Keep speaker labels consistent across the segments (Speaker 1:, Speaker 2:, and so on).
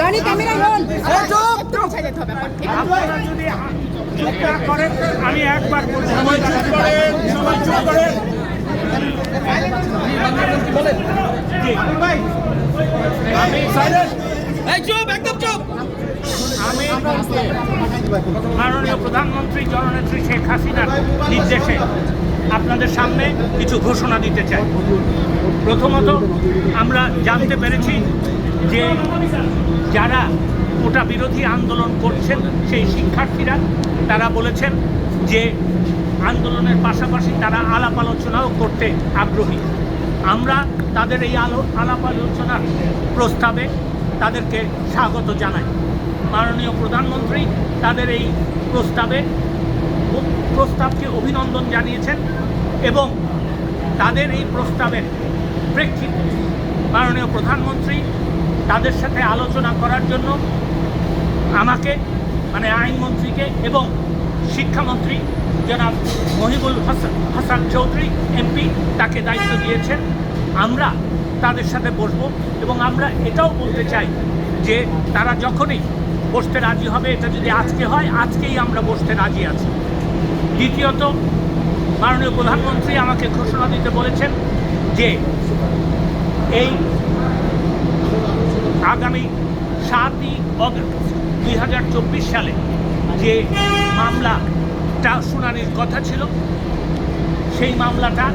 Speaker 1: Johnny camera roll
Speaker 2: একটু পিছিয়ে যেতে হবে আমার। একটু-
Speaker 3: আপনারা যদি চুপ করেন আমি একবার বলছি জি। আমি আমি মাননীয় প্রধানমন্ত্রী জননেত্রী শেখ হাসিনার নির্দেশে আপনাদের সামনে কিছু ঘোষণা দিতে চাই। প্রথমত আমরা জানতে পেরেছি যে যারা কোটা বিরোধী আন্দোলন করছেন, সেই শিক্ষার্থীরা, তারা বলেছেন যে আন্দোলনের পাশাপাশি তারা আলাপ আলোচনাও করতে আগ্রহী। আমরা তাদের এই আলো, আলাপ আলোচনার প্রস্তাবে তাদেরকে স্বাগত জানাই। মাননীয় প্রধানমন্ত্রী তাদের এই প্রস্তাবে প্রস্তাবকে অভিনন্দন জানিয়েছেন এবং তাদের এই প্রস্তাবের প্রেক্ষিতে মাননীয় প্রধানমন্ত্রী তাদের সাথে আলোচনা করার জন্য আমাকে মানে আইনমন্ত্রীকে এবং শিক্ষামন্ত্রী জনাব মহিবুল হাসান হাসান চৌধুরী, এমপি, তাকে দায়িত্ব দিয়েছেন। আমরা তাদের সাথে বসবো এবং আমরা এটাও বলতে চাই যে তারা যখনই বসতে রাজি হবে, এটা যদি আজকে হয়, আজকেই আমরা বসতে রাজি আছি। দ্বিতীয়ত, মাননীয় প্রধানমন্ত্রী আমাকে ঘোষণা দিতে বলেছেন যে এই আগামী সাতই অগস্ট দুই হাজার চব্বিশ সালে যে মামলাটা শুনানির কথা ছিল, সেই মামলাটা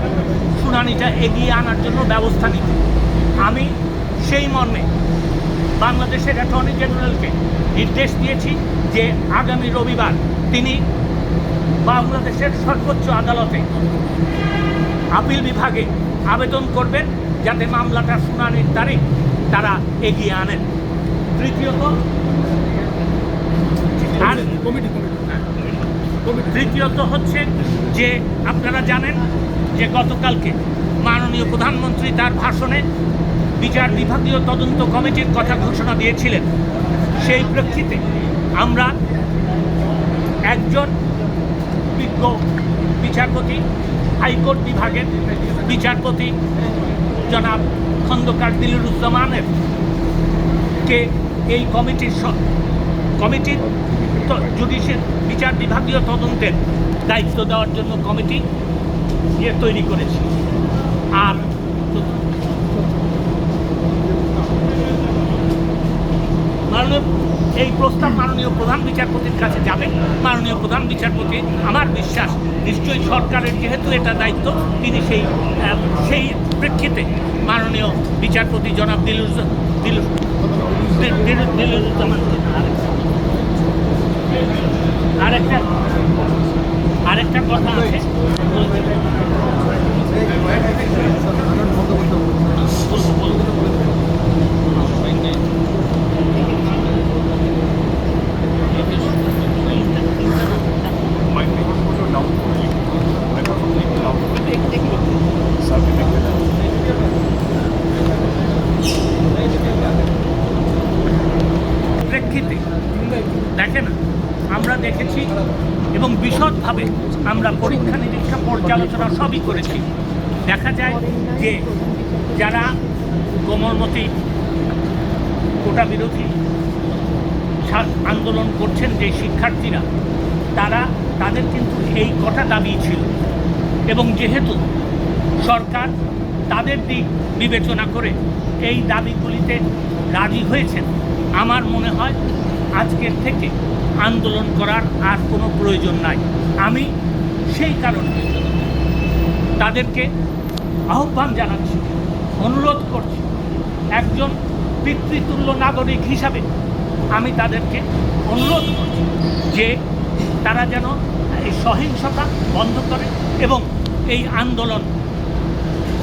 Speaker 3: শুনানিটা এগিয়ে আনার জন্য ব্যবস্থা নিতে। আমি সেই মর্মে বাংলাদেশের অ্যাটর্নি জেনারেলকে নির্দেশ দিয়েছি যে আগামী রবিবার তিনি বাংলাদেশের সর্বোচ্চ আদালতে আপিল বিভাগে আবেদন করবেন, যাতে মামলাটা শুনানির তারিখ তারা এগিয়ে আনেন। তৃতীয়ত আর তৃতীয়ত হচ্ছে যে আপনারা জানেন যে গতকালকে মাননীয় প্রধানমন্ত্রী তার ভাষণে বিচার বিভাগীয় তদন্ত কমিটির কথা ঘোষণা দিয়েছিলেন। সেই প্রেক্ষিতে আমরা একজন বিজ্ঞ বিচারপতি হাইকোর্ট বিভাগের বিচারপতি জনাব খন্দকার দিলুরুজ্জামানের কে এই কমিটির কমিটির জুডিশিয়াল বিচার বিভাগীয় তদন্তের দায়িত্ব দেওয়ার জন্য কমিটি ইয়ে তৈরি করেছি। আর মাননীয় এই প্রস্তাব মাননীয় প্রধান বিচারপতির কাছে যাবে। মাননীয় প্রধান বিচারপতি, আমার বিশ্বাস, নিশ্চয়ই সরকারের যেহেতু এটা দায়িত্ব, তিনি সেই সেই প্রেক্ষিতে মাননীয় বিচারপতি জনাব দিলুর দিলুরুজ্জামানকে আরেকটা আরেকটা কথা আছে বলব, বলব। প্রেক্ষিতে দেখেন আমরা দেখেছি এবং বিশদভাবে আমরা পরীক্ষা নিরীক্ষা পর্যালোচনা সবই করেছি। দেখা যায় যে যারা কোমলমতি কোটা বিরোধী আন্দোলন করছেন যে শিক্ষার্থীরা, তারা, তাদের কিন্তু এই কটা দাবি ছিল। এবং যেহেতু সরকার তাদের দিক বিবেচনা করে এই দাবিগুলিতে রাজি হয়েছেন, আমার মনে হয় আজকের থেকে আন্দোলন করার আর কোনো প্রয়োজন নাই। আমি সেই কারণে তাদেরকে আহ্বান জানাচ্ছি, অনুরোধ করছি, একজন পিতৃতুল্য নাগরিক হিসাবে আমি তাদেরকে অনুরোধ করছি যে তারা যেন এই সহিংসতা বন্ধ করে এবং এই আন্দোলন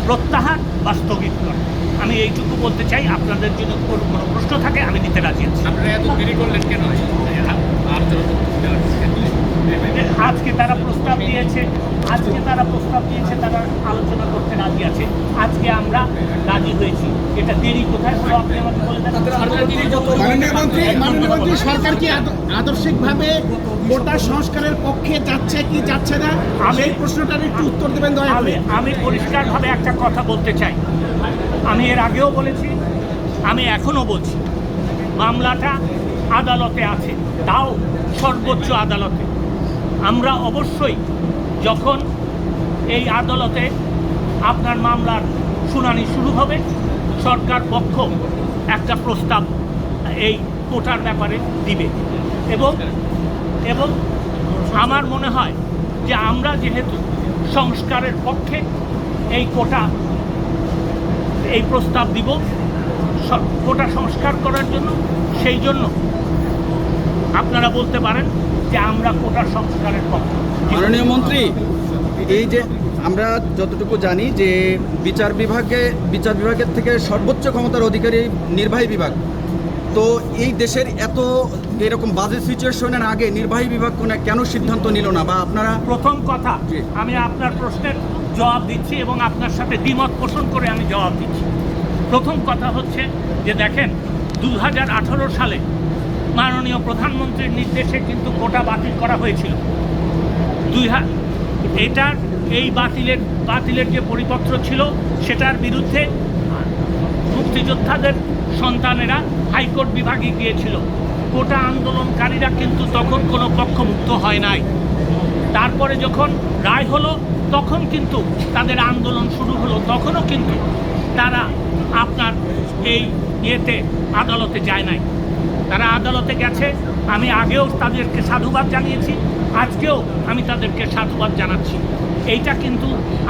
Speaker 3: প্রত্যাহার বা স্থগিত করে। আমি এইটুকু বলতে চাই, আপনাদের যদি কোনো প্রশ্ন থাকে, আমি নিতে রাজি আছি।
Speaker 4: আপনারা এত দেরি করলেন কেন?
Speaker 3: আজকে তারা প্রস্তাব দিয়েছে আজকে তারা প্রস্তাব দিয়েছে তারা আলোচনা করতে রাজি আছে। আজকে আমরা রাজি হয়েছি। এটা দেরি কোথায়? হলো আপনি আমাকে বলে দেন।
Speaker 5: সরকার কি আদ- আদর্শিকভাবে কোটা সংস্কারের পক্ষে যাচ্ছে কি যাচ্ছে না?
Speaker 3: আমি-
Speaker 5: প্রশ্নটার একটু উত্তর দেবেন দয়া
Speaker 3: আমি আমি পরিষ্কারভাবে একটা কথা বলতে চাই। আমি এর আগেও বলেছি আমি এখনও বলছি মামলাটা আদালতে আছে তাও সর্বোচ্চ আদালতে। আমরা অবশ্যই যখন এই আদালতে আপনার মামলার শুনানি শুরু হবে, সরকার পক্ষ একটা প্রস্তাব এই কোটার ব্যাপারে দিবে। এবং এবং আমার মনে হয় যে আমরা যেহেতু সংস্কারের পক্ষে এই কোটা, এই প্রস্তাব দিব কোটা সংস্কার করার জন্য, সেই জন্য আপনারা বলতে পারেন যে আমরা কোটা সংস্কারের পক্ষে
Speaker 1: মাননীয় মন্ত্রী এই যে আমরা যতটুকু জানি যে বিচার বিভাগে বিচার বিভাগের থেকে সর্বোচ্চ ক্ষমতার অধিকারী নির্বাহী বিভাগ। তো এই দেশের এত এরকম বাজে সিচুয়েশনের আগে নির্বাহী বিভাগ কোনো কেন সিদ্ধান্ত নিল না? বা আপনারা
Speaker 3: প্রথম কথা। আমি আপনার প্রশ্নের জবাব দিচ্ছি এবং আপনার সাথে দ্বিমত পোষণ করে আমি জবাব দিচ্ছি। প্রথম কথা হচ্ছে যে দেখেন দু হাজার আঠারো সালে মাননীয় প্রধানমন্ত্রীর নির্দেশে কিন্তু কোটা বাতিল করা হয়েছিল। দুই এটার এই বাতিলের বাতিলের যে পরিপত্র ছিল, সেটার বিরুদ্ধে মুক্তিযোদ্ধাদের সন্তানেরা হাইকোর্ট বিভাগে গিয়েছিল। কোটা আন্দোলনকারীরা কিন্তু তখন কোনো পক্ষমুক্ত হয় নাই। তারপরে যখন রায় হলো, তখন কিন্তু তাদের আন্দোলন শুরু হলো। তখনও কিন্তু তারা আপনার এই ইয়েতে আদালতে যায় নাই। তারা আদালতে গেছে। আমি আগেও তাদেরকে সাধুবাদ জানিয়েছি, আজকেও আমি তাদেরকে সাধুবাদ জানাচ্ছি। এইটা কিন্তু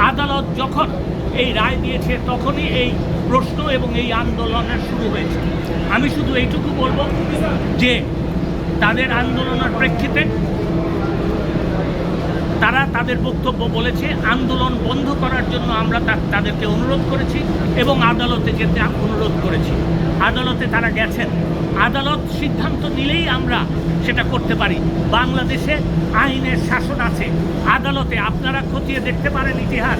Speaker 3: আদালত যখন এই রায় দিয়েছে, তখনই এই প্রশ্ন এবং এই আন্দোলনের শুরু হয়েছে। আমি শুধু এইটুকু বলব যে, তাদের আন্দোলনের প্রেক্ষিতে তারা তাদের বক্তব্য বলেছে, আন্দোলন বন্ধ করার জন্য আমরা তাদেরকে অনুরোধ করেছি এবং আদালতে যেতে অনুরোধ করেছি। আদালতে তারা গেছেন। আদালত সিদ্ধান্ত নিলেই আমরা সেটা করতে পারি। বাংলাদেশে আইনের শাসন আছে। আদালতে আপনারা খতিয়ে দেখতে পারেন ইতিহাস।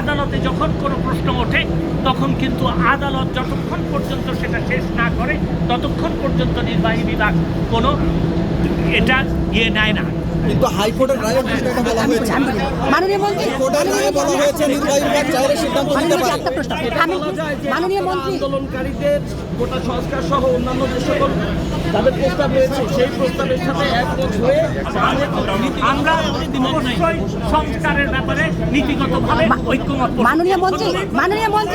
Speaker 3: আদালতে যখন কোনো প্রশ্ন ওঠে, তখন কিন্তু আদালত যতক্ষণ পর্যন্ত সেটা শেষ না করে, ততক্ষণ পর্যন্ত নির্বাহী বিভাগ কোনো এটা ইয়ে নেয় না।
Speaker 1: কিন্তু হাইকোর্টের রায়ের বিষয়টা বলা হয়েছে
Speaker 6: মাননীয় মন্ত্রী
Speaker 1: কোর্টের রায়ে বলা হয়েছে নির্বাহী বিভাগ চাইলে সিদ্ধান্ত নিতে পারে।
Speaker 6: একটা প্রশ্ন আমি মাননীয় মন্ত্রী
Speaker 7: আন্দোলনকারীদের গোটা সংস্কার সহ অন্যান্য যে সকল তাদের প্রস্তাব রয়েছে সেই প্রস্তাবের সাথে একমত হয়ে
Speaker 3: আমরা অবশ্যই সংস্কারের ব্যাপারে নীতিগতভাবে ঐক্যমত
Speaker 6: মাননীয় মন্ত্রী মাননীয় মন্ত্রী